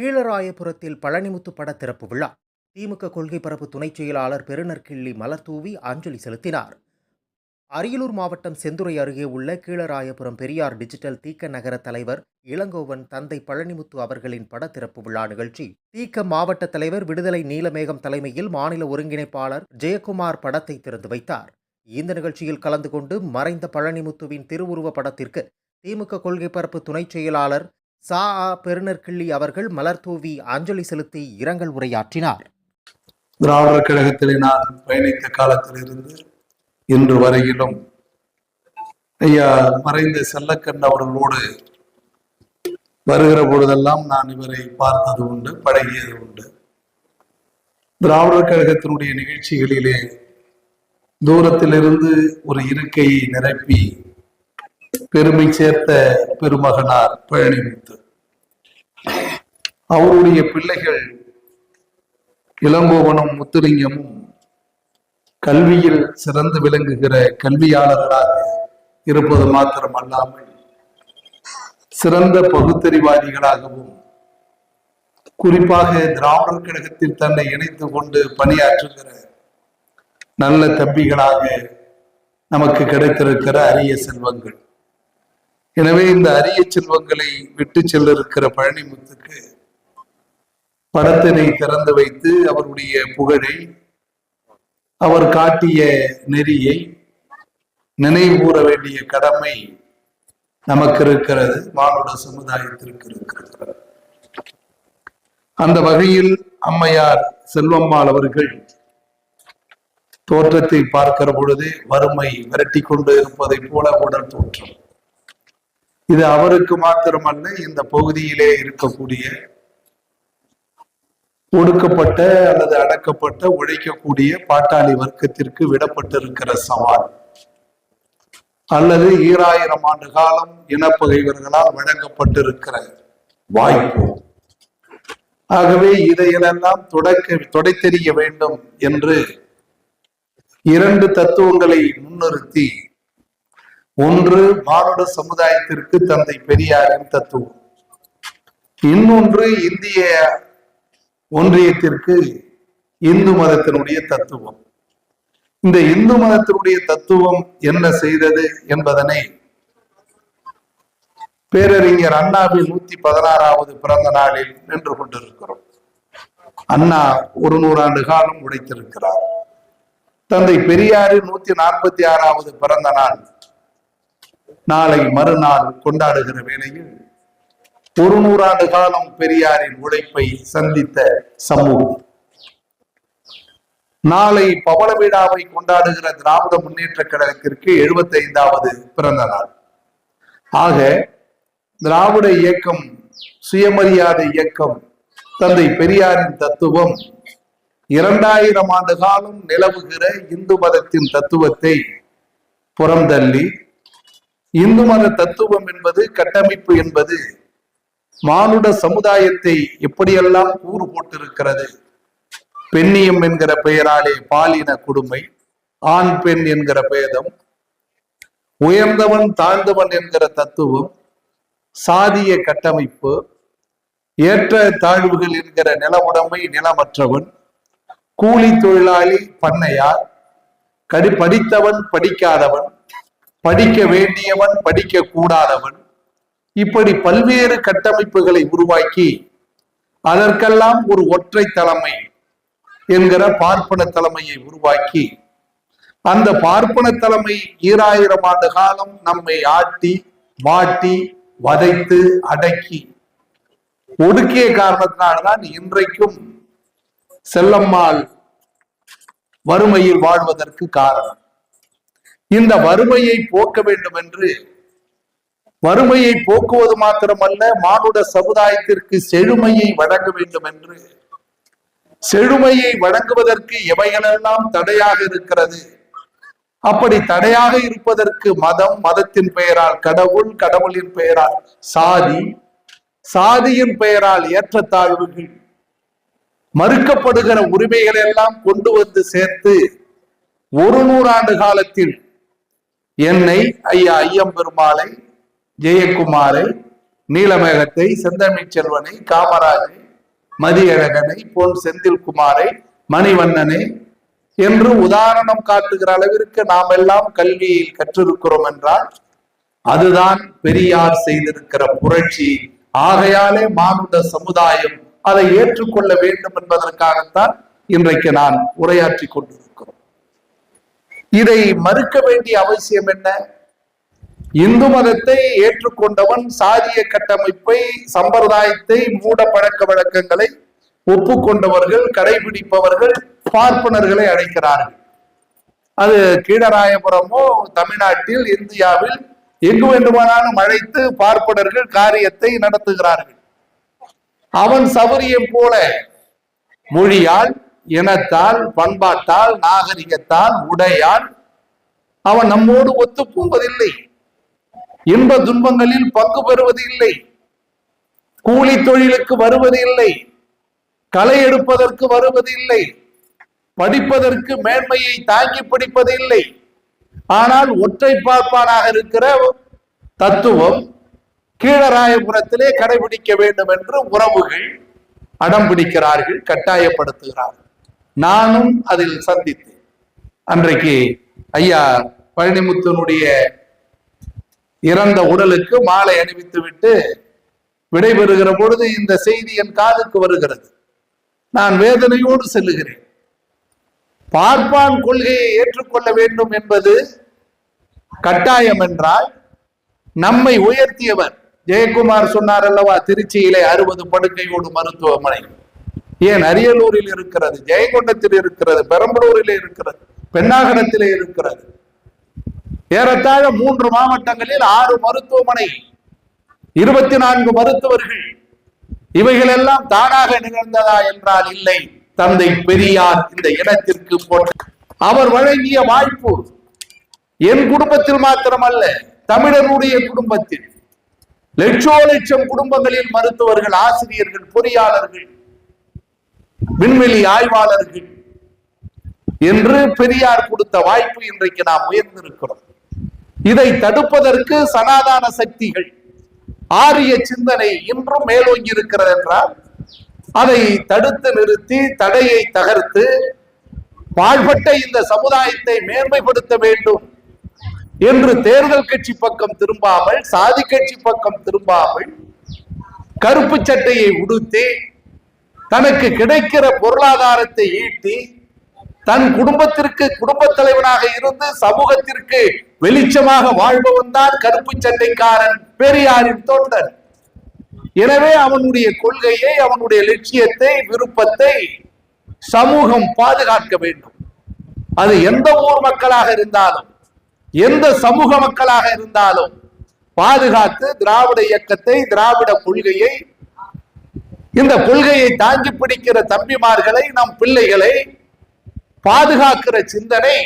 கீழராயபுரத்தில் பழனிமுத்து பட திறப்பு விழா. திமுக கொள்கை பரப்பு துணைச் செயலாளர் பெருநற்கிள்ளி மலர்தூவி அஞ்சலி செலுத்தினார். அரியலூர் மாவட்டம் செந்துறை அருகே உள்ள கீழராயபுரம் பெரியார் டிஜிட்டல் தீக்க நகர தலைவர் இளங்கோவன் தந்தை பழனிமுத்து அவர்களின் பட திறப்பு விழா நிகழ்ச்சி. தீக்க மாவட்ட தலைவர் விடுதலை நீலமேகம் தலைமையில் மாநில ஒருங்கிணைப்பாளர் ஜெயக்குமார் படத்தை திறந்து வைத்தார். இந்த நிகழ்ச்சியில் கலந்து கொண்டு மறைந்த பழனிமுத்துவின் திருவுருவ படத்திற்கு திமுக கொள்கை பரப்பு துணைச் செயலாளர் சா ஆ பெருநற்கிள்ளி அவர்கள் மலர்தூவி அஞ்சலி செலுத்தி இரங்கல் உரையாற்றினார். திராவிடர் கழகத்திலே நான் பயணித்த காலத்திலிருந்து இன்று வரையிலும் ஐயா மறைந்த செல்லக்கண் அவர்களோடு வருகிற பொழுதெல்லாம் நான் இவரை பார்த்தது உண்டு பழகியது உண்டு. திராவிடர் கழகத்தினுடைய நிகழ்ச்சிகளிலே தூரத்திலிருந்து ஒரு இருக்கையை நிரப்பி பெருமை சேர்த்த பெருமகனார் பழனிமுத்து. அவருடைய பிள்ளைகள் இளங்கோவனும் முத்துலிங்கமும் கல்வியில் சிறந்து விளங்குகிற கல்வியாளர்களாக இருப்பது மாத்திரம் அல்லாமல் சிறந்த பகுத்தறிவாதிகளாகவும் குறிப்பாக திராவிடர் கழகத்தில் தன்னை இணைத்துக் கொண்டு பணியாற்றுகிற நல்ல தம்பிகளாக நமக்கு கிடைத்திருக்கிற அரிய செல்வங்கள். எனவே இந்த அரிய செல்வங்களை விட்டு செல்ல இருக்கிற பழனிமுத்துக்கு படத்தினை திறந்து வைத்து அவருடைய புகழை அவர் காட்டிய நெறியை நினைவுகூற வேண்டிய கடமை நமக்கு இருக்கிறது மானுட சமுதாயத்திற்கு இருக்கிறது அந்த வகையில் அம்மையார் செல்வம்மாள் அவர்கள் தோற்றத்தை பார்க்கிற பொழுது வறுமை விரட்டி கொண்டு இருப்பதை போல உடல் தோற்றம். இது அவருக்கு மாத்திரமல்ல இந்த பகுதியிலே இருக்கக்கூடிய ஒடுக்கப்பட்ட அல்லது அடக்கப்பட்ட உழைக்கக்கூடிய பாட்டாளி வர்க்கத்திற்கு விடப்பட்டிருக்கிற சவால். அல்லது ஈராயிரம் ஆண்டு காலம் இனப்பகைவர்களால் வழங்கப்பட்டிருக்கிற வாய்ப்பு. ஆகவே இதையெல்லாம் தொடக்க தொடைத்தெறிய வேண்டும் என்று இரண்டு தத்துவங்களை முன்னிறுத்தி ஒன்று மானுட சமுதாயத்திற்கு தந்தை பெரியாரின் தத்துவம். இன்னொன்று இந்திய ஒன்றியத்திற்கு இந்து மதத்தினுடைய தத்துவம். இந்த இந்து மதத்தினுடைய தத்துவம் என்ன செய்தது என்பதனை பேரறிஞர் அண்ணாவின் நூத்தி பதினாறாவது பிறந்த நாளில் நின்று கொண்டிருக்கிறோம். அண்ணா ஒரு நூறாண்டு காலம் உடைத்திருக்கிறார் தந்தை பெரியாரின் நூத்தி நாற்பத்தி ஆறாவது பிறந்த நாள் நாளை மறுநாள் கொண்டாடுகிற வேளையில் ஒரு நூறாண்டு காலம் பெரியாரின் உழைப்பை சந்தித்த சமூகம். நாளை பவள விழாவை கொண்டாடுகிற திராவிட முன்னேற்ற கழகத்திற்கு எழுபத்தி ஐந்தாவது பிறந்த நாள். ஆக திராவிட இயக்கம் சுயமரியாதை இயக்கம் தந்தை பெரியாரின் தத்துவம் இரண்டாயிரம் ஆண்டு காலம் நிலவுகிற இந்து மதத்தின் தத்துவத்தை புறந்தள்ளி இந்து மத தத்துவம் என்பது கட்டமைப்பு என்பது மானுட சமுதாயத்தை எப்படியெல்லாம் கூறு போட்டிருக்கிறது? பெண்ணியம் என்கிற பெயராலே பாலின கொடுமை ஆண் பெண் என்கிற பேதம் உயர்ந்தவன் தாழ்ந்தவன் என்கிற தத்துவம் சாதிய கட்டமைப்பு ஏற்ற தாழ்வுகள் என்கிற நிலவுடைமை நிலமற்றவன் கூலி தொழிலாளி பண்ணையார் கடி படித்தவன் படிக்காதவன் படிக்க வேண்டியவன் படிக்க கூடாதவன் இப்படி பல்வேறு கட்டமைப்புகளை உருவாக்கி அதற்கெல்லாம் ஒரு ஒற்றை தலைமை என்கிற பார்ப்பன தலைமையை உருவாக்கி அந்த பார்ப்பன தலைமை ஈராயிரம் ஆண்டு காலம் நம்மை ஆட்டி வாட்டி வதைத்து அடக்கி ஒடுக்கிய காரணத்தினால்தான் இன்றைக்கும் செல்லம்மாள் வறுமையில் வாழ்வதற்கு காரணம். இந்த வறுமையை போக்க வேண்டும் என்று வறுமையை போக்குவது மாத்திரமல்ல மானுட சமுதாயத்திற்கு செழுமையை வழங்க வேண்டும் என்று செழுமையை வழங்குவதற்கு எவைகளெல்லாம் தடையாக இருக்கிறது? அப்படி தடையாக இருப்பதற்கு மதம் மதத்தின் பெயரால் கடவுள் கடவுளின் பெயரால் சாதி சாதியின் பெயரால் ஏற்றத்தாழ்வுகள் மறுக்கப்படுகிற உரிமைகளை எல்லாம் கொண்டு வந்து சேர்த்து ஒரு நூறாண்டு காலத்தில் என்னை ஐயா ஐயம்பெருமாளை ஜெயக்குமாரை நீலமேகத்தை செந்தமிழ் செல்வனை காமராஜை மதியழகனை பொன் செந்தில்குமாரை மணிவண்ணனை என்று உதாரணம் காட்டுகிற அளவிற்கு நாம் எல்லாம் கல்வியில் கற்றிருக்கிறோம் என்றால் அதுதான் பெரியார் செய்திருக்கிற புரட்சி. ஆகையாலே மானுட சமுதாயம் அதை ஏற்றுக்கொள்ள வேண்டும் என்பதற்காகத்தான் இன்றைக்கு நான் உரையாற்றி கொண்டிருக்கிறோம். இதை மறுக்க வேண்டிய அவசியம் என்ன? இந்து மதத்தை ஏற்றுக்கொண்டவன் சாதிய கட்டமைப்பை சம்பிரதாயத்தை மூட பழக்க வழக்கங்களை ஒப்புக்கொண்டவர்கள் கடைபிடிப்பவர்கள் பார்ப்பனர்களை அழைக்கிறார்கள். அது கீழராயபுரமோ தமிழ்நாட்டில் இந்தியாவில் எங்கு வேண்டுமானாலும் அழைத்து பார்ப்பனர்கள் காரியத்தை நடத்துகிறார்கள். அவன் சௌரியம் போல மொழியால் இனத்தால் பண்பாட்டால் நாகரிகத்தால் உடையால் அவன் நம்மோடு ஒத்து போவதில்லை. இன்ப துன்பங்களில் பங்கு பெறுவது இல்லை கூலி தொழிலுக்கு வருவது இல்லை களை எடுப்பதற்கு வருவது இல்லை படிப்பதற்கு மேன்மையை தாங்கி பிடிப்பது இல்லை ஆனால் ஒற்றை பார்ப்பானாக இருக்கிற தத்துவம் கீழராயபுரத்திலே கடைபிடிக்க வேண்டும் என்று உறவுகள் அடம் பிடிக்கிறார்கள் கட்டாயப்படுத்துகிறார்கள். நானும் அதில் சந்தித்தேன். அன்றைக்கு ஐயா பழனிமுத்தனுடைய இறந்த உடலுக்கு மாலை அணிவித்து விட்டு விடைபெறுகிற பொழுது இந்த செய்தி என் காதுக்கு வருகிறது. நான் வேதனையோடு செல்லுகிறேன். பார்ப்பான் கொள்கையை ஏற்றுக்கொள்ள வேண்டும் என்பது கட்டாயம் என்றால் நம்மை உயர்த்தியவர் ஜெயக்குமார் சொன்னார் அல்லவா திருச்சியிலே அறுபது படுக்கையோடு மருத்துவமனை. ஏன் அரியலூரில் இருக்கிறது ஜெயங்கொண்டத்தில் இருக்கிறது பெரம்பலூரில் இருக்கிறது பெண்ணாகரத்திலே இருக்கிறது. ஏறத்தாழ மூன்று மாவட்டங்களில் ஆறு மருத்துவமனை இருபத்தி நான்கு மருத்துவர்கள் இவைகள் எல்லாம் தானாக நிகழ்ந்ததா என்றால் இல்லை. தந்தை பெரியார் இந்த இடத்திற்கு போட்ட அவர் வழங்கிய வாய்ப்பு என் குடும்பத்தில் மாத்திரமல்ல தமிழருடைய குடும்பத்தில். லட்சோ லட்சம் குடும்பங்களில் மருத்துவர்கள் ஆசிரியர்கள் பொறியாளர்கள் விண்வெளி ஆய்வாளர்கள் என்று பெரியார் கொடுத்த வாய்ப்பு இன்றைக்கு நாம் உயர்ந்திருக்கிறோம். இதை தடுப்பதற்கு சனாதான சக்திகள் ஆரிய சிந்தனை இன்றும் மேலோங்கி இருக்கிறது என்றால் அதை தடுத்து நிறுத்தி தடையை தகர்த்து பாழ்பட்ட இந்த சமுதாயத்தை மேன்மைப்படுத்த வேண்டும் என்று தேர்தல் கட்சி பக்கம் திரும்பாமல் சாதி கட்சி பக்கம் திரும்பாமல் கருப்பு சட்டையை உடுத்தி தனக்கு கிடைக்கிற பொருளாதாரத்தை ஈட்டி தன் குடும்பத்திற்கு குடும்பத் தலைவனாக இருந்து சமூகத்திற்கு வெளிச்சமாக வாழ்பவன் தான் கருப்பு சண்டைக்காரன் பெரியாரின் தொண்டன். எனவே அவனுடைய கொள்கையை அவனுடைய லட்சியத்தை விருப்பத்தை சமூகம் பாதுகாக்க வேண்டும். அது எந்த ஊர் மக்களாக இருந்தாலும் எந்த சமூக மக்களாக இருந்தாலும் பாதுகாத்து திராவிட இயக்கத்தை திராவிட கொள்கையை இந்த கொள்கையை தாங்கி பிடிக்கிற தம்பிமார்களை நம் பிள்ளைகளை பாதுகாக்கிற சிந்தனை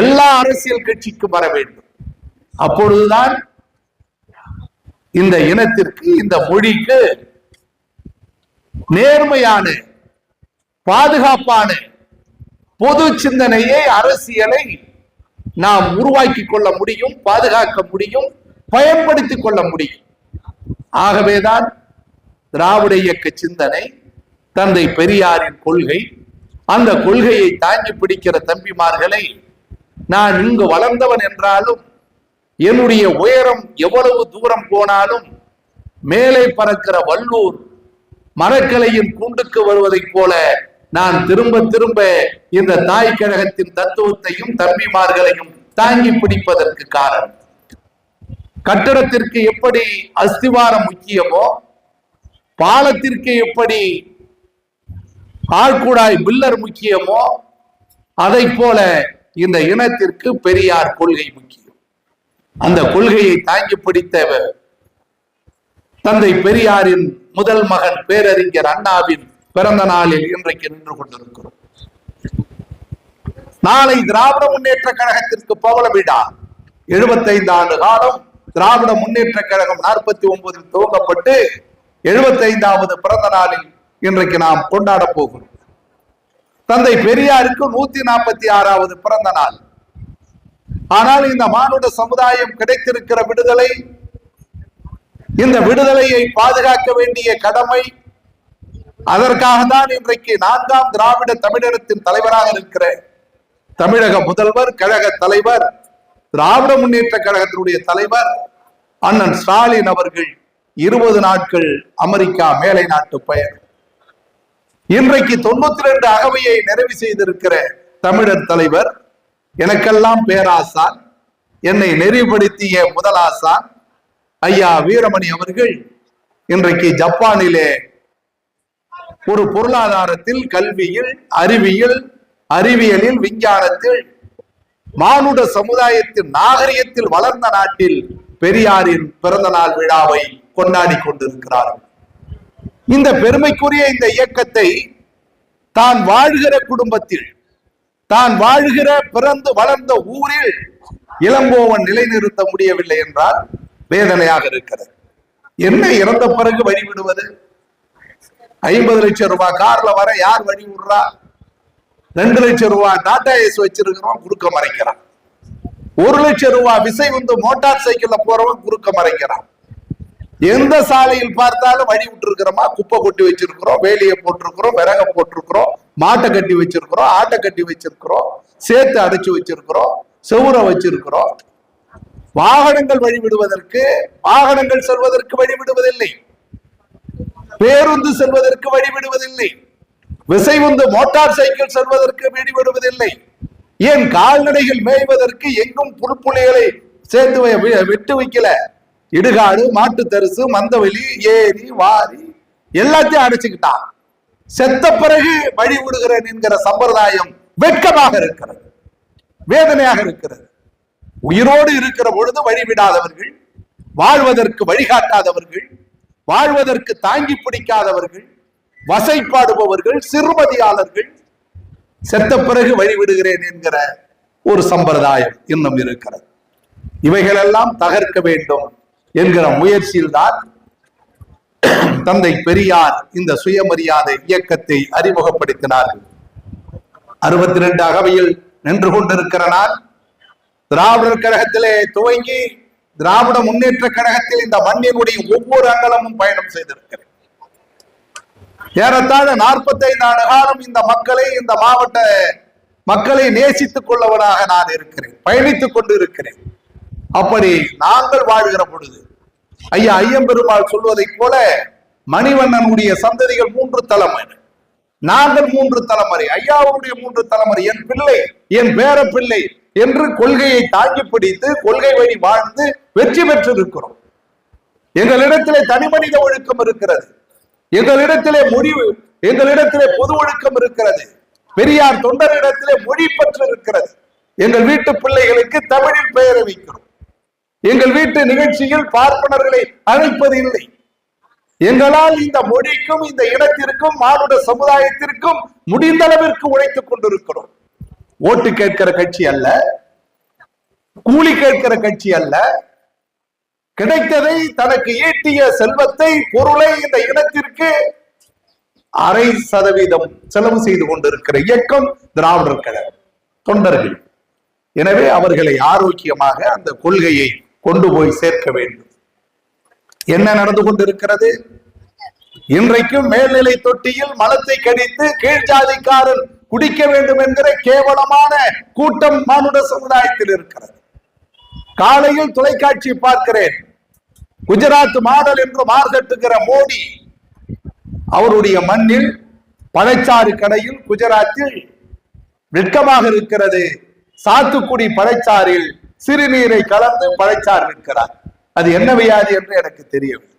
எல்லா அரசியல் கட்சிக்கும் வர வேண்டும். அப்பொழுதுதான் இந்த இனத்திற்கு இந்த மொழிக்கு நேர்மையான பாதுகாப்பான பொது சிந்தனையை அரசியலை நாம் உருவாக்கி கொள்ள முடியும் பாதுகாக்க முடியும் பயன்படுத்திக் கொள்ள முடியும். ஆகவேதான் திராவிட இயக்க சிந்தனை தந்தை பெரியாரின் கொள்கை அந்த கொள்கையை தாங்கி பிடிக்கிற தம்பிமார்களை நான் இங்கு வளர்ந்தவன் என்றாலும் என்னுடைய உயரம் எவ்வளவு தூரம் போனாலும் மேலே பறக்கிற வல்லூர் மரக்கலையின் கூண்டுக்கு வருவதைப் போல நான் திரும்ப திரும்ப இந்த தாய் கழகத்தின் தத்துவத்தையும் தம்பிமார்களையும் தாங்கி பிடிப்பதற்கு காரணம். கட்டடத்திற்கு எப்படி அஸ்திவாரம் முக்கியமோ பாலத்திற்கு எப்படி ஆழ்கூடாய் பில்லர் முக்கியமோ அதை போல இந்த இனத்திற்கு பெரியார் கொள்கை முக்கியம். அந்த கொள்கையை தாங்கி பிடித்த தந்தை பெரியாரின் முதல் மகன் பேரறிஞர் அண்ணாவின் பிறந்த நாளில் இன்றைக்கு நின்று கொண்டிருக்கிறோம். நாளை திராவிட முன்னேற்ற கழகத்திற்கு பவள விழா. எழுபத்தைந்து ஆண்டு காலம் திராவிட முன்னேற்ற கழகம் நாற்பத்தி ஒன்பதில் துவங்கப்பட்டு எழுபத்தைந்தாவது பிறந்த நாளில் இன்றைக்கு நாம் கொண்டாட போகிறோம். தந்தை பெரியாருக்கு நூத்தி நாற்பத்தி ஆறாவது பிறந்த நாள். ஆனால் இந்த மானுட சமுதாயம் கிடைத்திருக்கிற விடுதலை இந்த விடுதலையை பாதுகாக்க வேண்டிய கடமை அதற்காக தான் இன்றைக்கு நான்காம் திராவிட தமிழகத்தின் தலைவராக இருக்கிற தமிழக முதல்வர் கழக தலைவர் திராவிட முன்னேற்ற கழகத்தினுடைய தலைவர் அண்ணன் ஸ்டாலின் அவர்கள். இருபது நாட்கள் அமெரிக்கா மேலை நாட்டு பயணம். இன்றைக்கு தொண்ணூத்தி ரெண்டு அகவையை நிறைவு செய்திருக்கிற தமிழர் தலைவர் எனக்கெல்லாம் பேராசான் என்னை நெறிப்படுத்திய முதலாசான் ஐயா வீரமணி அவர்கள் இன்றைக்கு ஜப்பானிலே ஒரு பொருளாதாரத்தில் கல்வியில் அறிவியல் அறிவியலில் விஞ்ஞானத்தில் மானுட சமுதாயத்தின் நாகரிகத்தில் வளர்ந்த நாட்டில் பெரியாரின் பிறந்த நாள் விழாவை கொண்டாடி கொண்டிருக்கிறார்கள் இந்த பெருமைக்குரிய இந்த இயக்கத்தை தான் வாழ்கிற குடும்பத்தில் தான் வாழ்கிற பிறந்து வளர்ந்த ஊரில் இளங்கோவன் நிலைநிறுத்த முடியவில்லை என்றால் வேதனையாக இருக்கிறது. என்ன இறந்த பிறகு வழிவிடுவது ஐம்பது லட்சம் ரூபாய் கார்ல வர யார் வழி விடுறா? ரெண்டு லட்சம் ரூபாய் டாடா ஏஸ் வச்சிருக்கிறோம் குறுக்க மறைக்கிறான். ஒரு லட்சம் ரூபாய் விசை வந்து மோட்டார் சைக்கிள்ல போறவன் குறுக்க மறைக்கிறான். எந்த சாலையில் பார்த்தாலும் வழி விட்டு இருக்கிறோமா குப்பை கொட்டி வச்சிருக்கிறோம் வேலியை போட்டிருக்கிறோம் விறக போட்டிருக்கிறோம் மாட்டை கட்டி வச்சிருக்கிறோம் ஆட்டை கட்டி வச்சிருக்கிறோம் சேர்த்து அடைச்சு வச்சிருக்கிறோம் செவுரை வச்சிருக்கிறோம். வாகனங்கள் வழிவிடுவதற்கு வாகனங்கள் செல்வதற்கு வழிவிடுவதில்லை. பேருந்து செல்வதற்கு வழிவிடுவதில்லை. விசைவுந்து மோட்டார் சைக்கிள் செல்வதற்கு வழிவிடுவதில்லை. ஏன் கால்நடைகள் மேய்வதற்கு எங்கும் புல்புலிகளை சேர்த்து வை- விட்டு வைக்கல? இடுகாடு மாட்டு தரிசு மந்தவெளி ஏரி வாரி எல்லாத்தையும் அடைச்சுக்கிட்டான். செத்த பிறகு வழி விடுகிறேன் என்கிற சம்பிரதாயம் வெட்கமாக இருக்கிறது வேதனையாக இருக்கிறது. உயிரோடு இருக்கிற பொழுது வழிவிடாதவர்கள் வாழ்வதற்கு வழிகாட்டாதவர்கள் வாழ்வதற்கு தாங்கி பிடிக்காதவர்கள் வசைப்பாடுபவர்கள் சிறுமதியாளர்கள் செத்த பிறகு வழிவிடுகிறேன் என்கிற ஒரு சம்பிரதாயம் இன்னும் இருக்கிறது. இவைகளெல்லாம் தகர்க்க வேண்டும். என்கிற முயற்சியில்தான் தந்தை பெரியார் இந்த சுயமரியாதை இயக்கத்தை அறிமுகப்படுத்தினார்கள். அறுபத்தி ரெண்டு அகவையில் நின்று கொண்டிருக்கிற நான் திராவிடர் கழகத்திலே துவங்கி திராவிட முன்னேற்ற கழகத்தில் இந்த மண்ணினுடைய ஒவ்வொரு அங்கலமும் பயணம் செய்திருக்கிறேன் ஏறத்தாழ 45 ஆண்டு காலம் இந்த மக்களை இந்த மாவட்ட மக்களை நேசித்துக் கொள்ளவனாக நான் இருக்கிறேன் பயணித்துக் கொண்டு இருக்கிறேன். அப்படி நாங்கள் வாழ்கிற பொழுது ஐயா ஐயம்பெருமாள் சொல்வதைப் போல மணிவண்ணனுடைய சந்ததிகள் மூன்று தலைமை நாங்கள் மூன்று தலைமுறை ஐயாவுடைய மூன்று தலைமுறை என் பிள்ளை என் பேர பிள்ளை என்று கொள்கையை தாங்கி பிடித்து கொள்கை வழி வாழ்ந்து வெற்றி பெற்றிருக்கிறோம். எங்களிடத்திலே தனி மனித ஒழுக்கம் இருக்கிறது. எங்களிடத்திலே முடிவு எங்களிடத்திலே பொது ஒழுக்கம் இருக்கிறது. பெரியார் தொண்டரிடத்திலே மொழி பற்று இருக்கிறது. எங்கள் வீட்டு பிள்ளைகளுக்கு தமிழில் பெயரை வைக்கிறோம். எங்கள் வீட்டு நிகழ்ச்சியில் பார்ப்பனர்களை அழைப்பது இல்லை. எங்களால் இந்த மொழிக்கும் இந்த இனத்திற்கும் மானுட சமுதாயத்திற்கும் முடிந்த அளவிற்கு உழைத்துக் கொண்டிருக்கிறோம். ஓட்டு கேட்கிற கட்சி அல்ல கூலி கேட்கிற கட்சி அல்ல கிடைத்ததை தனக்கு ஈட்டிய செல்வத்தை பொருளை இந்த இனத்திற்கு அரை சதவீதம் செலவு செய்து கொண்டிருக்கிற இயக்கம் திராவிடர் கழகம். தொண்டர்கள். எனவே அவர்களை ஆரோக்கியமாக அந்த கொள்கையை கொண்டு போய் சேர்க்க வேண்டும். என்ன நடந்து கொண்டிருக்கிறது? இன்றைக்கும் மேல்நிலை தொட்டியில் மலத்தை கடித்து கீழ்ஜாதிக்காரன் குடிக்க வேண்டும் என்கிற கேவலமான கூட்டம் மானுட சமுதாயத்தில் இருக்கிறது. காலையில் தொலைக்காட்சி பார்க்கிறேன். குஜராத் மாடல் என்று மார்கட்டுகிற மோடி அவருடைய மண்ணில் பழச்சாறு கடையில் குஜராத்தில் வெட்கமாக இருக்கிறது. சாத்துக்குடி பழச்சாறில் சிறுநீரை கலந்து மழைச்சார் விற்கிறார் அது என்ன வியாதி என்று எனக்கு தெரியவில்லை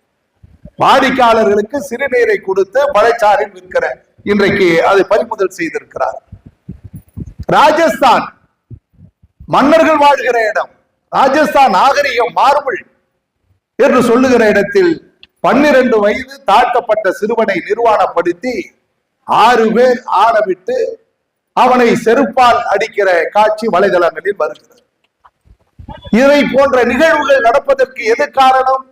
வாடிக்கையாளர்களுக்கு சிறுநீரை கொடுத்து பழச்சாறில் விற்கிற இன்றைக்கு அதை பறிமுதல் செய்திருக்கிறார். ராஜஸ்தான் மன்னர்கள் வாழ்கிற இடம் ராஜஸ்தான் நாகரிகம் மார்பிள் என்று சொல்லுகிற இடத்தில் பன்னிரண்டு வயது தாழ்த்தப்பட்ட சிறுவனை நிர்வாணப்படுத்தி ஆறு பேர் ஆடவிட்டு அவனை செருப்பால் அடிக்கிற காட்சி வலைதளங்களில் வருகிறது. இதை போன்ற நிகழ்வுகள் நடப்பதற்கு எது காரணம்?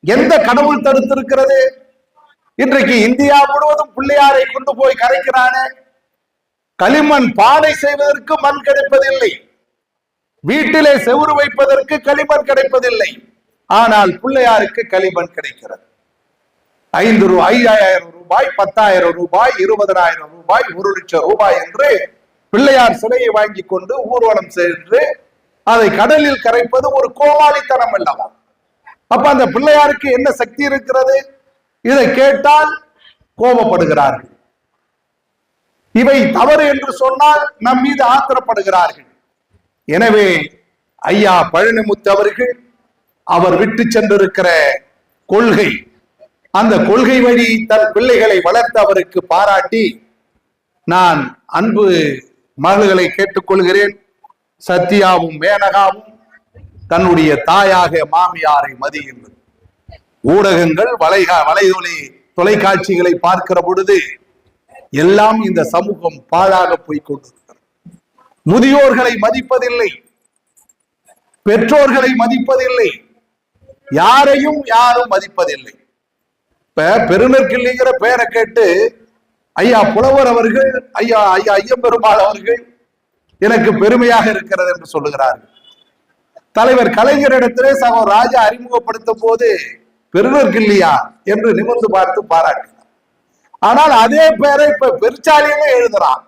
எந்த கடவுள் தடுத்திருக்கிறது? இன்றைக்கு இந்தியா முழுவதும் பிள்ளையாரை கொண்டு போய் கரைக்கிறானே. களிமண் பானை செய்வதற்கு மண் கிடைப்பதில்லை. வீட்டிலே செவுறு வைப்பதற்கு களிமண் கிடைப்பதில்லை. ஆனால் பிள்ளையாருக்கு களிமண் கிடைக்கிறது. ஐந்து ரூ ஐயாயிரம் ரூபாய் பத்தாயிரம் ரூபாய் இருபதனாயிரம் ரூபாய் ஒரு லட்சம் ரூபாய் என்று பிள்ளையார் சிலையை வாங்கி கொண்டு ஊர்வலம் சென்று அதை கடலில் கரைப்பது ஒரு கோமாளித்தனம் அல்லவா? அப்ப அந்த பிள்ளையாருக்கு என்ன சக்தி இருக்கிறது? இதை கேட்டால் கோபப்படுகிறார்கள். இவை தவறு என்று சொன்னால் நம் மீது ஆத்திரப்படுகிறார்கள். எனவே ஐயா பழனிமுத்து அவர்கள் அவர் விட்டு சென்றிருக்கிற கொள்கை அந்த கொள்கை வழி தன் பிள்ளைகளை வளர்த்து அவருக்கு பாராட்டி நான் அன்பு மகள்களை கேட்டுக்கொள்கிறேன். சத்யாவும் மேனகாவும் தன்னுடைய தாயாக மாமியாரை மதியுங்கள். ஊடகங்கள் வலைகா வலைதொலை தொலைக்காட்சிகளை பார்க்கிற பொழுது எல்லாம் இந்த சமூகம் பாழாக போய் கொண்டிருக்கிறது. முதியோர்களை மதிப்பதில்லை. பெற்றோர்களை மதிப்பதில்லை. யாரையும் யாரும் மதிப்பதில்லை. இப்ப பெருநற்கிள்ளிங்கிற பெயரை கேட்டு ஐயா புலவர் அவர்கள் ஐயா ஐயா ஐயம்பெருமாள் அவர்கள் எனக்கு பெருமையாக இருக்கிறது என்று சொல்லுகிறார்கள். தலைவர் கலைஞரிடத்திலே சகோ ராஜா அறிமுகப்படுத்தும் போது பெருநற்கிள்ளியா என்று நிமிர்ந்து பார்த்து பாராட்டினார். ஆனால் அதே பெயரை இப்ப பெருச்சாலின்னு எழுதுறான்.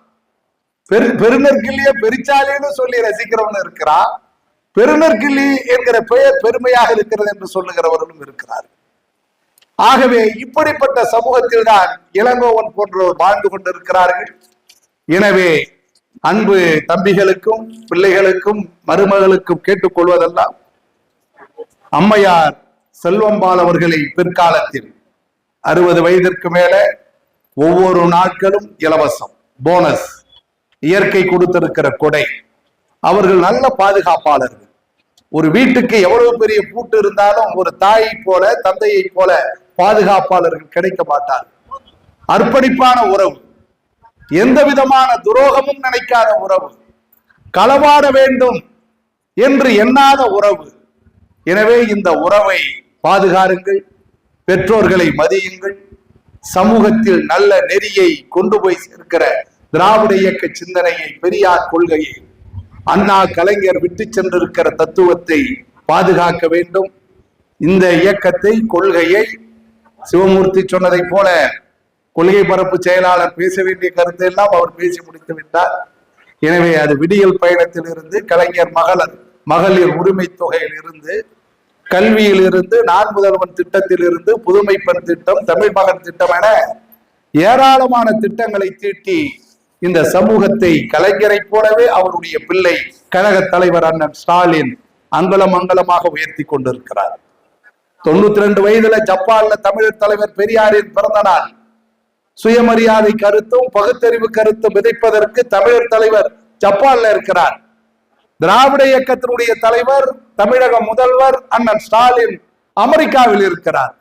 பெரு பெருநற்கிள்ளிய பெருச்சாலின்னு சொல்லி ரசிக்கிறவன் இருக்கிறான். பெருநற்கிள்ளி என்கிற பெயர் பெருமையாக இருக்கிறது என்று சொல்லுகிறவர்களும் இருக்கிறார்கள். ஆகவே இப்படிப்பட்ட சமூகத்தில் தான் இளங்கோவன் போன்றோர் வாழ்ந்து கொண்டிருக்கிறார்கள். எனவே அன்பு தம்பிகளுக்கும் பிள்ளைகளுக்கும் மருமகளுக்கும் கேட்டுக்கொள்வதெல்லாம் அம்மையார் செல்வம்பால் அவர்களை பிற்காலத்தில் அறுபது வயதிற்கு மேல ஒவ்வொரு நாட்களும் இலவசம் போனஸ் இயற்கை கொடுத்திருக்கிற கொடை. அவர்கள் நல்ல பாதுகாப்பாளர்கள். ஒரு வீட்டுக்கு எவ்வளவு பெரிய பூட்டு இருந்தாலும் ஒரு தாயை போல தந்தையை போல பாதுகாப்பாளர்கள் கிடைக்க மாட்டார். அர்ப்பணிப்பான உறவு எந்த விதமான துரோகமும் நினைக்காத உறவு களவாட வேண்டும் என்று எண்ணாத உறவு. எனவே இந்த உறவை பாதுகாருங்கள் பெற்றோர்களை மதியுங்கள். சமூகத்தில் நல்ல நெறியை கொண்டு போய் சேர்க்கிற திராவிட இயக்க சிந்தனையை பெரியார் கொள்கையை அண்ணா கலைஞர் விட்டு சென்றிருக்கிற தத்துவத்தை பாதுகாக்க வேண்டும். இந்த இயக்கத்தை கொள்கையை சிவமூர்த்தி சொன்னதை போல கொள்கை பரப்பு செயலாளர் பேச வேண்டிய கருத்தை எல்லாம் அவர் பேசி முடித்து விட்டார். எனவே அது விடியல் பயணத்தில் இருந்து கலைஞர் மகளர் மகளிர் உரிமை தொகையில் இருந்து கல்வியில் இருந்து நான் முதல்வன் திட்டத்தில் இருந்து புதுமை பெண் திட்டம் தமிழ் மகன் திட்டம் என ஏராளமான திட்டங்களை தீட்டி இந்த சமூகத்தை கலைஞரைப் போலவே அவருடைய பிள்ளை கழக தலைவர் அண்ணன் ஸ்டாலின் அங்கலம் அங்கலமாக உயர்த்தி கொண்டிருக்கிறார். தொண்ணூத்தி ரெண்டு வயதுல ஜப்பான்ல தமிழர் தலைவர் பெரியாரின் பிறந்த நாள். சுயமரியாதை கருத்தும் பகுத்தறிவு கருத்தும் விதைப்பதற்கு தமிழர் தலைவர் ஜப்பான்ல இருக்கிறார். திராவிட இயக்கத்தினுடைய தலைவர் தமிழக முதல்வர் அண்ணன் ஸ்டாலின் அமெரிக்காவில் இருக்கிறார்.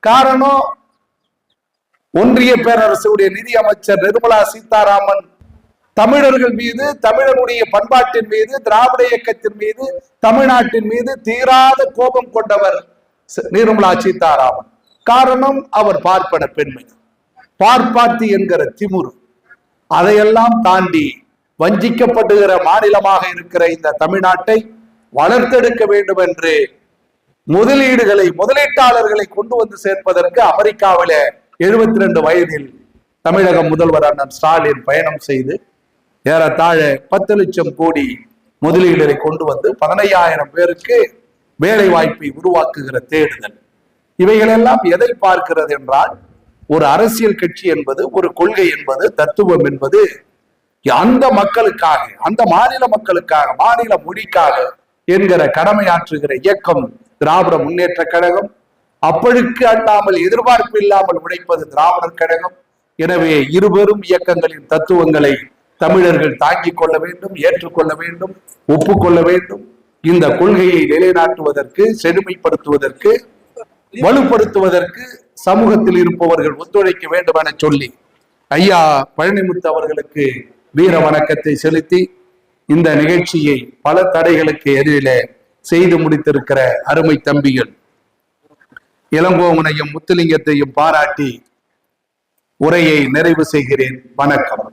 காரணம் ஒன்றிய பேரரசுடைய நிதி அமைச்சர் நிர்மலா சீதாராமன் தமிழர்கள் மீது தமிழனுடைய பண்பாட்டின் மீது திராவிட இயக்கத்தின் மீது தமிழ்நாட்டின் மீது தீராத கோபம் கொண்டவர். நிர்மலா சீதாராமன் காரணம் அவர் பார்ப்பன பெண்மை. பார்ப்பாத்தி என்கிற திமுரு. அதையெல்லாம் தாண்டி வஞ்சிக்கப்படுகிற மாநிலமாக இருக்கிற இந்த தமிழ்நாட்டை வளர்த்தெடுக்க வேண்டும் என்று முதலீடுகளை முதலீட்டாளர்களை கொண்டு வந்து சேர்ப்பதற்கு அமெரிக்காவில எழுபத்தி ரெண்டு வயதில் தமிழக முதல்வர் அண்ணன் ஸ்டாலின் பயணம் செய்து ஏறத்தாழ பத்து லட்சம் கோடி முதலீடுகளை கொண்டு வந்து பதினையாயிரம் பேருக்கு வேலை வாய்ப்பை உருவாக்குகிற தேடுதல். இவைகளெல்லாம் எதை பார்க்கிறது என்றால் ஒரு அரசியல் கட்சி என்பது ஒரு கொள்கை என்பது தத்துவம் என்பது அந்த மக்களுக்காக அந்த மாநில மக்களுக்காக மாநில மொழிக்காக என்கிற கடமையாற்றுகிற இயக்கம் திராவிட முன்னேற்ற கழகம். அப்பழுக்கு அல்லாமல் எதிர்பார்ப்பு இல்லாமல் உழைப்பது திராவிடர் கழகம். எனவே இருபெரும் இயக்கங்களின் தத்துவங்களை தமிழர்கள் தாங்கிக் கொள்ள வேண்டும் ஏற்றுக்கொள்ள வேண்டும் ஒப்புக்கொள்ள வேண்டும். இந்த கொள்கையை நிலைநாட்டுவதற்கு செழுமைப்படுத்துவதற்கு வலுப்படுத்துவதற்கு சமூகத்தில் இருப்பவர்கள் ஒத்துழைக்க வேண்டும் என சொல்லி ஐயா பழனிமுத்து அவர்களுக்கு வீர வணக்கத்தை செலுத்தி இந்த நிகழ்ச்சியை பல தடைகளுக்கு எதிரில செய்து முடித்திருக்கிற அருமை தம்பிகள் இளங்கோவனையும் முத்துலிங்கத்தையும் பாராட்டி உரையை நிறைவு செய்கிறேன். வணக்கம்.